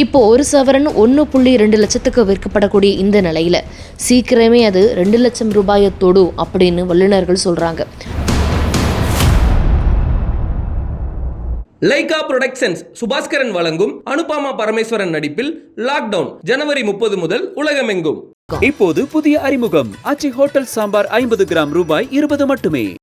இப்போ ஒரு சவரன் ஒன்று புள்ளி ரெண்டு லட்சத்துக்கு விற்கப்படக்கூடிய இந்த நிலையில. சீக்கிரமே அது ரெண்டு லட்சம் ரூபாயை தொடும் அப்படின்னு வல்லுநர்கள் சொல்றாங்க. லைகா புரொடக்ஷன்ஸ் சுபாஸ்கரன் வழங்கும் அனுபாமா பரமேஸ்வரன் நடிப்பில் லாக்டவுன் ஜனவரி முப்பது முதல் உலகமெங்கும். இப்போது புதிய அறிமுகம். அச்சி ஹோட்டல் சாம்பார் ஐம்பது கிராம் ரூபாய் இருபது மட்டுமே.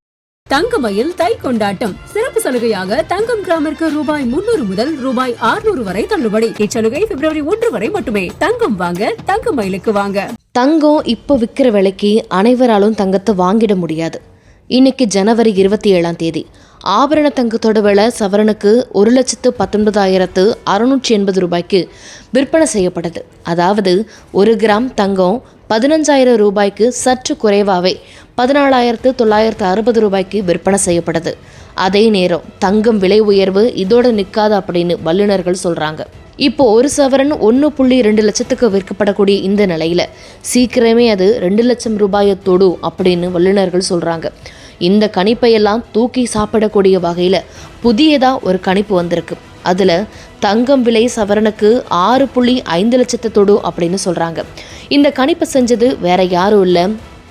தங்கமயில் தை கொண்டாட்டம். சிறப்பு சலுகையாக தங்கம் கிராமிற்கு ரூபாய் முன்னூறு முதல் ரூபாய் 600 வரை தள்ளுபடி. இச்சலுகை பிப்ரவரி ஒன்று வரை மட்டுமே. தங்கம் வாங்க தங்கமயிலுக்கு வாங்க. தங்கம் இப்போ விற்கிற விலைக்கு அனைவராலும் தங்கத்தை வாங்கிட முடியாது. இன்னைக்கு ஜனவரி இருபத்தி ஏழாம் தேதி. ஆபரண தங்கத்தோட விலை சவரனுக்கு ஒரு லட்சத்து பத்தொன்பதாயிரத்து அறுநூற்றி எண்பது ரூபாய்க்கு விற்பனை செய்யப்பட்டது. அதாவது ஒரு கிராம் தங்கம் பதினஞ்சாயிரம் ரூபாய்க்கு சற்று குறைவாகவே பதினாலாயிரத்து தொள்ளாயிரத்து அறுபது ரூபாய்க்கு விற்பனை செய்யப்பட்டது. அதே நேரம் தங்கம் விலை உயர்வு இதோட நிற்காது அப்படின்னு வல்லுநர்கள் சொல்கிறாங்க இப்போ ஒரு சவரன் ஒன்று புள்ளி ரெண்டு லட்சத்துக்கு விற்கப்படக்கூடிய இந்த நிலையில் சீக்கிரமே அது ரெண்டு லட்சம் ரூபாயை தொடும் அப்படின்னு வல்லுநர்கள் சொல்கிறாங்க இந்த கணிப்பையெல்லாம் தூக்கி சாப்பிடக்கூடிய வகையில் புதியதாக ஒரு கணிப்பு வந்திருக்கு. அதில் தங்கம் விலை சவரனுக்கு ஆறு புள்ளி ஐந்து லட்சத்தை தொடும் அப்படின்னு சொல்கிறாங்க இந்த கணிப்பை செஞ்சது வேற யாரும் இல்லை.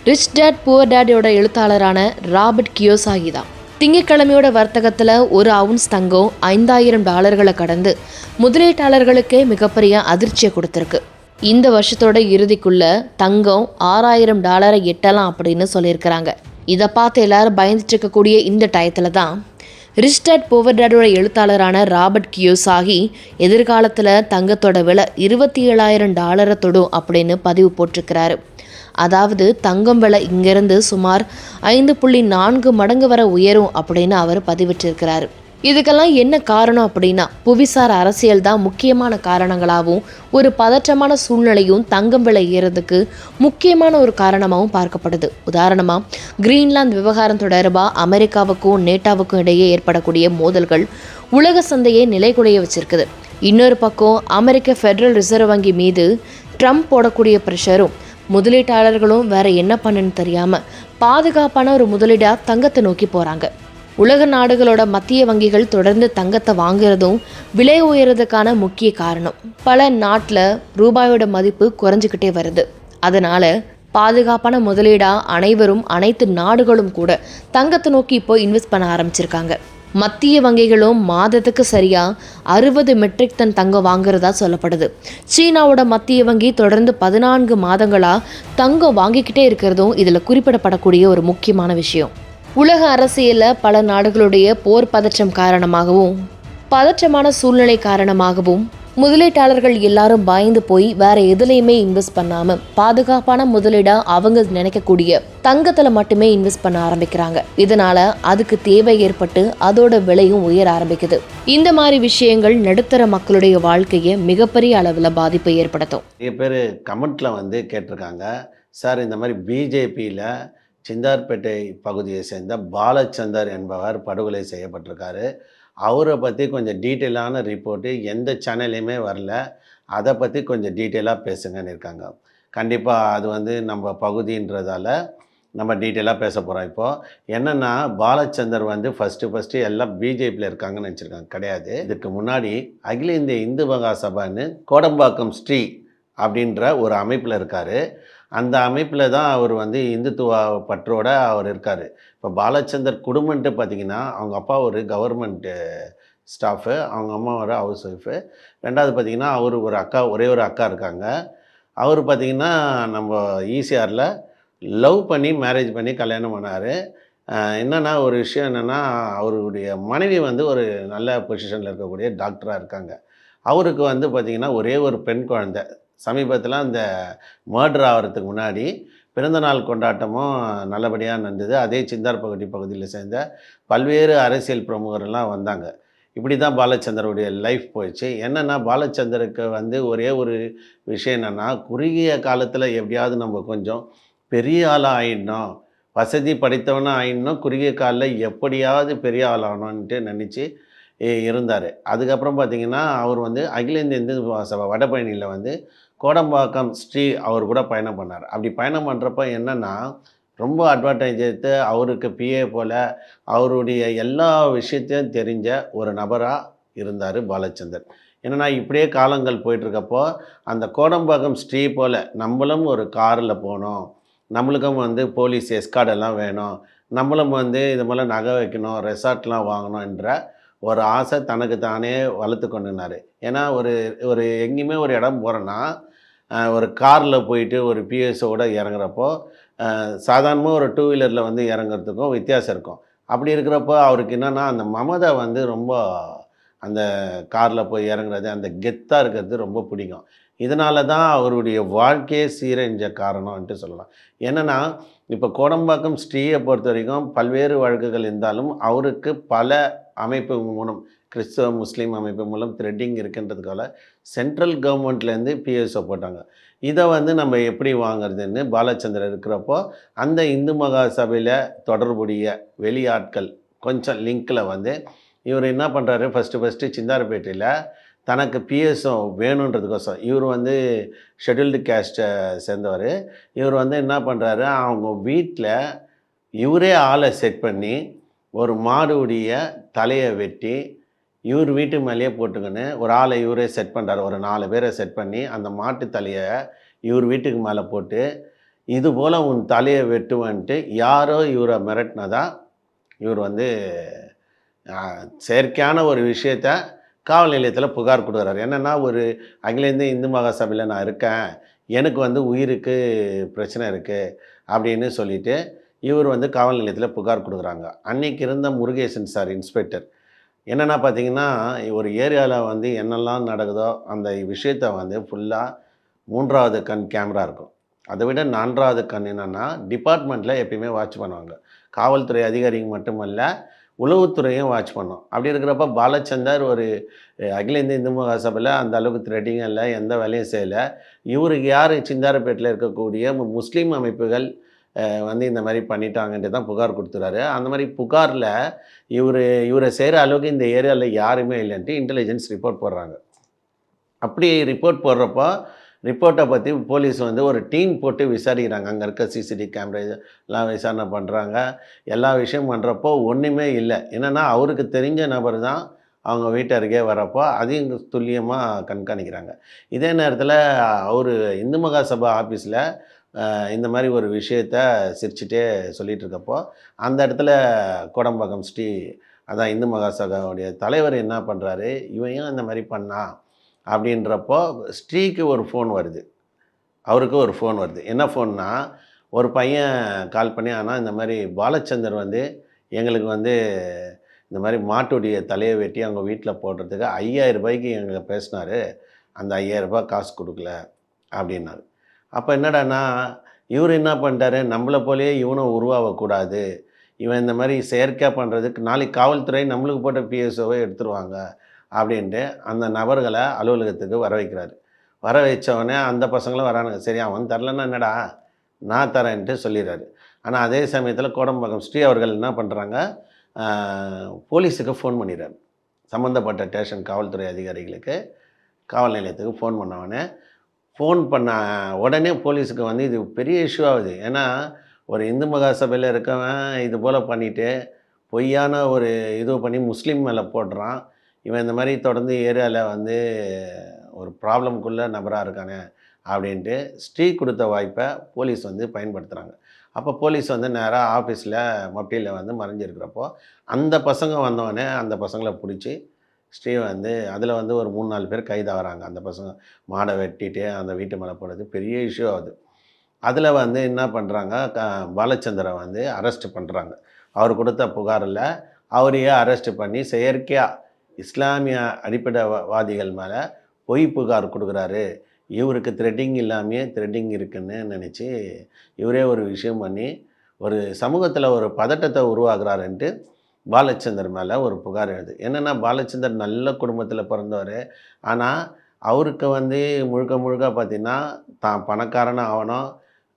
ரிச் டேட் புவர் டேடியோட எழுத்தாளரான ராபர்ட் கியோசாகி தான். திங்கட்கிழமையோட வர்த்தகத்தில் ஒரு அவுன்ஸ் தங்கம் ஐந்தாயிரம் டாலர்களை கடந்து முதலீட்டாளர்களுக்கே மிகப்பெரிய அதிர்ச்சியை கொடுத்துருக்கு. இந்த வருஷத்தோட இறுதிக்குள்ள தங்கம் ஆறாயிரம் டாலரை எட்டலாம் அப்படின்னு சொல்லியிருக்கிறாங்க. இதை பார்த்து எல்லாரும் பயந்துட்டு இருக்கக்கூடிய இந்த டயத்தில் தான் ரிச் டேட் புவர் டேடோட எழுத்தாளரான ராபர்ட் கியோசாகி எதிர்காலத்தில் தங்கத்தோட விலை இருபத்தி ஏழாயிரம் டாலரை தொடும் அப்படின்னு பதிவு போட்டிருக்கிறாரு. அதாவது தங்கம் விலை இங்கிருந்து சுமார் ஐந்து புள்ளி நான்கு மடங்கு வரை உயரும் அப்படின்னு அவர் பதிவிட்டிருக்கிறார். இதுக்கெல்லாம் என்ன காரணம் அப்படின்னா புவிசார் அரசியல் தான் முக்கியமான காரணங்களாகவும் ஒரு பதற்றமான சூழ்நிலையும் தங்கம் விலை ஏறதுக்கு முக்கியமான ஒரு காரணமாகவும் பார்க்கப்படுது. உதாரணமாக கிரீன்லாந்து விவகாரம் தொடர்பாக அமெரிக்காவுக்கும் நேட்டாவுக்கும் இடையே ஏற்படக்கூடிய மோதல்கள் உலக சந்தையை நிலைகுலைய வச்சிருக்குது. இன்னொரு பக்கம் அமெரிக்க ஃபெடரல் ரிசர்வ் வங்கி மீது ட்ரம்ப் போடக்கூடிய ப்ரெஷரும் முதலீட்டாளர்களும் வேற என்ன பண்ணுன்னு தெரியாம பாதுகாப்பான ஒரு முதலீடா தங்கத்தை நோக்கி போறாங்க. உலக நாடுகளோட மத்திய வங்கிகள் தொடர்ந்து தங்கத்தை வாங்குறதும் விலை உயர்றதுக்கான முக்கிய காரணம். பல நாட்டில் ரூபாயோட மதிப்பு குறைஞ்சிக்கிட்டே வருது. அதனால பாதுகாப்பான முதலீடா அனைவரும் அனைத்து நாடுகளும் கூட தங்கத்தை நோக்கி இப்போ இன்வெஸ்ட் பண்ண ஆரம்பிச்சிருக்காங்க. மத்திய வங்கிகளும் மாதத்துக்கு சரியாக அறுபது மெட்ரிக் டன் தங்கம் வாங்குறதா சொல்லப்படுது. சீனாவோட மத்திய வங்கி தொடர்ந்து பதினான்கு மாதங்களாக தங்கம் வாங்கிக்கிட்டே இருக்கிறதும் இதில் குறிப்பிடப்படக்கூடிய ஒரு முக்கியமான விஷயம். உலக அரசியலில் பல நாடுகளுடைய போர் பதற்றம் காரணமாகவும் பதற்றமான சூழ்நிலை காரணமாகவும் முதலீட்டாளர்கள் எல்லாரும் பயந்து போய் வேற எதுலையுமே இன்வெஸ்ட் பண்ணாம பாதுகாப்பான முதலீடா அவங்க நினைக்கக்கூடிய தங்கத்துல மட்டுமே இன்வெஸ்ட் பண்ண ஆரம்பிக்கிறாங்க. இதனால அதுக்கு தேவை ஏற்பட்டு அதோட விலையும் உயர ஆரம்பிக்குது. இந்த மாதிரி விஷயங்கள் நடுத்தர மக்களுடைய வாழ்க்கையை மிகப்பெரிய அளவில் பாதிப்பை ஏற்படுத்தும். நிறைய பேர் கமெண்ட்ல வந்து கேட்டிருக்காங்க. சார் இந்த மாதிரி பிஜேபியில் சிந்தார்பேட்டை பகுதியை சேர்ந்த பாலச்சந்தர் என்பவர் படுகொலை செய்யப்பட்டிருக்காரு. அவரை பற்றி கொஞ்சம் டீட்டெயிலான ரிப்போர்ட்டு எந்த சேனல்லையுமே வரல. அதை பற்றி கொஞ்சம் டீட்டெயிலாக பேசுங்கன்னு இருக்காங்க. கண்டிப்பாக அது வந்து நம்ம பகுதின்றதால நம்ம டீட்டெயிலாக பேச போகிறோம் இப்போது என்னென்னா பாலச்சந்தர் வந்து ஃபஸ்ட்டு ஃபஸ்ட்டு எல்லாம் பிஜேபியில் இருக்காங்கன்னு நினச்சிருக்காங்க. கிடையாது. இதுக்கு முன்னாடி அகில இந்திய இந்து மகா சபான்னு கோடம்பாக்கம் ஸ்ரீ அப்படின்ற ஒரு அமைப்பில் இருக்கார். அந்த அமைப்பில் தான் அவர் வந்து இந்துத்துவ பற்றோட அவர் இருக்கார். இப்போ பாலச்சந்தர் குடும்பம்ன்ட்டு பார்த்தீங்கன்னா அவங்க அப்பா ஒரு கவர்மெண்ட்டு ஸ்டாஃபு அவங்க அம்மா ஒரு ஹவுஸ் ஒய்ஃபு ரெண்டாவது பார்த்தீங்கன்னா அவர் ஒரு அக்கா ஒரே ஒரு அக்கா இருக்காங்க. அவர் பார்த்திங்கன்னா நம்ம ஈசிஆரில் லவ் பண்ணி மேரேஜ் பண்ணி கல்யாணம் பண்ணார். என்னென்னா ஒரு விஷயம் என்னென்னா அவருடைய மனைவி வந்து ஒரு நல்ல பொசிஷனில் இருக்கக்கூடிய டாக்டராக இருக்காங்க. அவருக்கு வந்து பார்த்திங்கன்னா ஒரே ஒரு பெண் குழந்தை. சமீபத்தில் அந்த மர்டர் ஆகிறதுக்கு முன்னாடி பிறந்தநாள் கொண்டாட்டமும் நல்லபடியாக நடந்தது. அதே சிந்தார்பகுடி பகுதியில் சேர்ந்த பல்வேறு அரசியல் பிரமுகர்லாம் வந்தாங்க. இப்படி தான் பாலச்சந்தருடைய லைஃப் போயிடுச்சு. என்னென்னா பாலச்சந்தருக்கு வந்து ஒரே ஒரு விஷயம் என்னென்னா குறுகிய காலத்தில் எப்படியாவது நம்ம கொஞ்சம் பெரிய ஆளாக ஆயிடணும். வசதி படைத்தவனாக ஆயிடணும். குறுகிய காலில் எப்படியாவது பெரிய ஆளாகணும்ன்ட்டு நினச்சி இருந்தார். அதுக்கப்புறம் பார்த்திங்கன்னா அவர் வந்து அகில இந்திய இந்து சபை வடபழனியில் வந்து கோடம்பாக்கம் ஸ்ரீ அவர் கூட பயணம் பண்ணார். அப்படி பயணம் பண்ணுறப்ப என்னென்னா ரொம்ப அட்வான்டேஜ் எடுத்து அவருக்கு பிஏ போல் அவருடைய எல்லா விஷயத்தையும் தெரிஞ்ச ஒரு நபராக இருந்தார் பாலச்சந்தர். என்னன்னா இப்படியே காலங்கள் போயிட்டுருக்கப்போ அந்த கோடம்பாக்கம் ஸ்ரீ போல் நம்மளும் ஒரு காரில் போனோம் நம்மளுக்கும் வந்து போலீஸ் எஸ்கார்டெல்லாம் வேணும். நம்மளும் வந்து இது போல் நகை வைக்கணும் ரெசார்ட்லாம் வாங்கணும் என்ற ஒரு ஆசை தனக்கு தானே வளர்த்து கொண்டுனார் ஏன்னா ஒரு ஒரு எங்கேயுமே ஒரு இடம் போகிறோன்னா ஒரு காரில் போயிட்டு ஒரு பிஎஸ்ஓட இறங்குறப்போ சாதாரணமாக ஒரு டூ வீலரில் வந்து இறங்குறதுக்கும் வித்தியாசம் இருக்கும். அப்படி இருக்கிறப்போ அவருக்கு என்னென்னா அந்த மமதை வந்து ரொம்ப அந்த காரில் போய் இறங்குறது அந்த கெத்தாக இருக்கிறது ரொம்ப பிடிக்கும். இதனால தான் அவருடைய வாழ்க்கையே சீரழிஞ்ச காரணம்ன்ட்டு சொல்லலாம். என்னென்னா இப்போ கோடம்பாக்கம் ஸ்ரீயை பொறுத்த வரைக்கும் பல்வேறு வழக்குகள் இருந்தாலும் அவருக்கு பல அமைப்பு மூலம் கிறிஸ்தவ முஸ்லீம் அமைப்பு மூலம் த்ரெட்டிங் இருக்குன்றதுக்காக சென்ட்ரல் கவர்மெண்ட்லேருந்து பிஎஸ்ஓ போட்டாங்க. இதை வந்து நம்ம எப்படி வாங்குறதுன்னு பாலச்சந்திரன் இருக்கிறப்போ அந்த இந்து மகா சபையில் தொடர்புடைய வெளியாட்கள் கொஞ்சம் லிங்க்கில் வந்து இவர் என்ன பண்ணுறாரு ஃபஸ்ட்டு ஃபஸ்ட்டு சிந்தாரப்பேட்டையில் தனக்கு பிஎஸ்ஓ வேணுன்றதுக்கோசம் இவர் வந்து ஷெட்யூல்டு கேஸ்ட்டை சேர்ந்தவர். இவர் வந்து என்ன பண்ணுறாரு அவங்க வீட்டில் இவரே ஆளை செட் பண்ணி ஒரு மாடுடைய தலையை வெட்டி இவர் வீட்டு மேலேயே போட்டுக்கின்னு ஒரு ஆளை இவரே செட் பண்ணுறாரு ஒரு நாலு பேரை செட் பண்ணி அந்த மாட்டு தலையை இவர் வீட்டுக்கு மேலே போட்டு இது போல் உன் தலையை வெட்டுவன்ட்டு யாரோ இவரை மிரட்டினதா இவர் வந்து செயற்கையான ஒரு விஷயத்த காவல் நிலையத்தில் புகார் கொடுக்குறாரு. என்னென்னா ஒரு அகில இந்திய இந்து மகா சபையில் நான் இருக்கேன் எனக்கு வந்து உயிருக்கு பிரச்சனை இருக்குது அப்படின்னு சொல்லிட்டு இவர் வந்து காவல் நிலையத்தில் புகார் கொடுக்குறாங்க. அன்னைக்கு இருந்த முருகேசன் சார் இன்ஸ்பெக்டர் என்னென்னா பார்த்தீங்கன்னா ஒரு ஏரியாவில் வந்து என்னெல்லாம் நடக்குதோ அந்த விஷயத்த வந்து ஃபுல்லாக மூன்றாவது கண் கேமரா இருக்கும். அதை விட நான்காவது கண் என்னென்னா டிபார்ட்மெண்ட்டில் எப்பயுமே வாட்ச் பண்ணுவாங்க. காவல்துறை அதிகாரிங்க மட்டுமல்ல உளவுத்துறையும் வாட்ச் பண்ணோம். அப்படி இருக்கிறப்ப பாலச்சந்தர் ஒரு அகில இந்திய இந்து மகா சபையில் அந்த அளவுக்கு த்ரெட்டிங் இல்லை எந்த வேலையும் செய்யலை. இவருக்கு யார் சிந்தாரப்பேட்டில் இருக்கக்கூடிய முஸ்லீம் அமைப்புகள் வந்து இந்த மாதிரி பண்ணிட்டாங்கன்ட்டு தான் புகார் கொடுத்துறாரு. அந்த மாதிரி புகாரில் இவர் இவரை செய்கிற அளவுக்கு இந்த ஏரியாவில் யாருமே இல்லைன்ட்டு இன்டெலிஜென்ஸ் ரிப்போர்ட் போடுறாங்க. அப்படி ரிப்போர்ட் போடுறப்போ ரிப்போர்ட்டை பற்றி போலீஸ் வந்து ஒரு டீம் போட்டு விசாரிக்கிறாங்க. அங்கே இருக்க சிசிடிவி கேமரா எல்லாம் விசாரணை பண்ணுறாங்க எல்லா விஷயம் பண்ணுறப்போ ஒன்றுமே இல்லை. என்னென்னா அவருக்கு தெரிஞ்ச நபர் தான் அவங்க வீட்டு அருகே வரப்போ அதையும் துல்லியமாக கண்காணிக்கிறாங்க. இதே நேரத்தில் அவர் இந்து மகா சபா ஆஃபீஸில் இந்த மாதிரி ஒரு விஷயத்த சிரிச்சுட்டே சொல்லிகிட்ருக்கப்போ அந்த இடத்துல கோடம்பாக்கம் ஸ்ரீ அதான் இந்து மகாசகாவுடைய தலைவர் என்ன பண்ணுறாரு இவன் ஏன் இந்த மாதிரி பண்ணா? அப்படின்றப்போ ஸ்ரீக்கு ஒரு ஃபோன் வருது. அவருக்கு ஒரு ஃபோன் வருது. என்ன ஃபோன்னா ஒரு பையன் கால் பண்ணி ஆனால் இந்த மாதிரி பாலச்சந்தர் வந்து எங்களுக்கு வந்து இந்த மாதிரி மாட்டுடைய தலையை வெட்டி அவங்க வீட்டில் போடுறதுக்கு ஐயாயிரம் ரூபாய்க்கு எங்களுக்கு பேசினாரு. அந்த ஐயாயிரம் ரூபாய் காசு கொடுக்கல. அப்படின்னாரு. அப்போ என்னடானா இவர் என்ன பண்ணிட்டாரு? நம்மளை போலேயே இவனும் உருவாகக்கூடாது. இவன் இந்த மாதிரி செயற்கையாக பண்ணுறதுக்கு நாளைக்கு காவல்துறை நம்மளுக்கு போட்ட பிஎஸ்ஓவை எடுத்துருவாங்க அப்படின்ட்டு அந்த நபர்களை அலுவலகத்துக்கு வர வைக்கிறாரு. வர வச்சவொடனே அந்த பசங்களும் வரானுங்க. சரி அவன் தரலன்னா என்னடா? நான் தரேன்ட்டு சொல்லிடுறாரு. ஆனால் அதே சமயத்தில் கோடம்பாக்கம் ஸ்ரீ அவர்கள் என்ன பண்ணுறாங்க போலீஸுக்கு ஃபோன் பண்ணிடுறாரு. சம்மந்தப்பட்ட ஸ்டேஷன் காவல்துறை அதிகாரிகளுக்கு காவல் நிலையத்துக்கு ஃபோன் பண்ணவொடனே ஃபோன் பண்ண உடனே போலீஸுக்கு வந்து இது பெரிய இஷ்யூ ஆகுது. ஏன்னா ஒரு இந்து மகா சபையில் இருக்கவன் இது போல் பண்ணிவிட்டு பொய்யான ஒரு இது பண்ணி முஸ்லீம் மேலே போடுறான். இவன் இந்த மாதிரி தொடர்ந்து ஏரியாவில் வந்து ஒரு ப்ராப்ளம்குள்ளே நபராக இருக்கானே அப்படின்ட்டு ஸ்ரீ கொடுத்த வாய்ப்பை போலீஸ் வந்து பயன்படுத்துகிறாங்க அப்போ போலீஸ் வந்து நேராக ஆஃபீஸில் மொபைலில் வந்து மறைஞ்சிருக்கிறப்போ அந்த பசங்க வந்தோடனே அந்த பசங்களை பிடிச்சி ஸ்ரீ வந்து அதில் வந்து ஒரு மூணு நாலு பேர் கைதாகிறாங்க. அந்த பசங்க மாடை வெட்டிட்டு அந்த வீட்டு மேலே போடுறது பெரிய இஷ்யூ ஆகுது அதில் வந்து என்ன பண்ணுறாங்க க பாலச்சந்திரை வந்து அரெஸ்ட் பண்ணுறாங்க அவர் கொடுத்த புகாரில் அவரையே அரெஸ்ட் பண்ணி செயற்கையாக இஸ்லாமிய அடிப்படைவாதிகள் மேலே பொய் புகார் கொடுக்குறாரு. இவருக்கு த்ரெட்டிங் இல்லாமையே த்ரெட்டிங் இருக்குன்னு நினச்சி இவரே ஒரு விஷயம் பண்ணி ஒரு சமூகத்தில் ஒரு பதட்டத்தை உருவாகிறாருன்ட்டு பாலச்சந்தர் மேலே ஒரு புகார் எழுது. என்னென்னா பாலச்சந்தர் நல்ல குடும்பத்தில் பிறந்தவர். ஆனால் அவருக்கு வந்து முழுக்க முழுக்க பார்த்திங்கன்னா தான் பணக்காரனாக ஆகணும்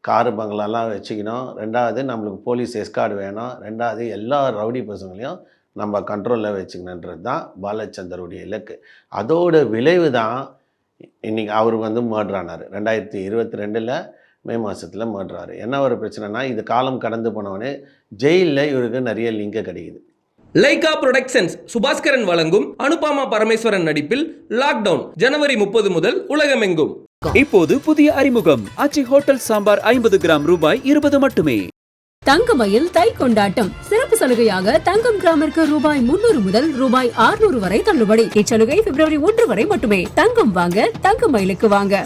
காரு பங்களாலாம் வச்சுக்கணும். ரெண்டாவது நம்மளுக்கு போலீஸ் எஸ்கார்டு வேணும். ரெண்டாவது எல்லா ரவுடி பசங்களையும் நம்ம கண்ட்ரோலில் வச்சுக்கணுன்றது தான் பாலச்சந்தருடைய இலக்கு. அதோட விளைவு தான் இன்றைக்கி அவர் வந்து மேட்ரானார் ரெண்டாயிரத்தி இருபத்தி ரெண்டில் மே மாதத்தில் மேட்ராரு என்ன ஒரு பிரச்சனைனா இது காலம் கடந்து போனவொடனே ஜெயிலில் இவருக்கு நிறைய லிங்கை கிடைக்குது. லைகா புரொடக்ஷன்ஸ் சுபாஸ்கரன் வழங்கும் அனுபாமா பரமேஸ்வரன் நடிப்பில் லாக்டவுன் ஜனவரி முப்பது முதல் உலகமெங்கும். இப்போது புதிய அறிமுகம். ஆச்சி ஹோட்டல் சாம்பார் ஐம்பது கிராம் ரூபாய் இருபது மட்டுமே. தங்கமயில் தை கொண்டாட்டம். சிறப்பு சலுகையாக தங்கம் கிராமிற்கு ரூபாய் முன்னூறு முதல் ரூபாய் ஆறுநூறு வரை தள்ளுபடி. இச்சலுகை பிப்ரவரி ஒன்று வரை மட்டுமே. தங்கம் வாங்க தங்கமயிலுக்கு வாங்க.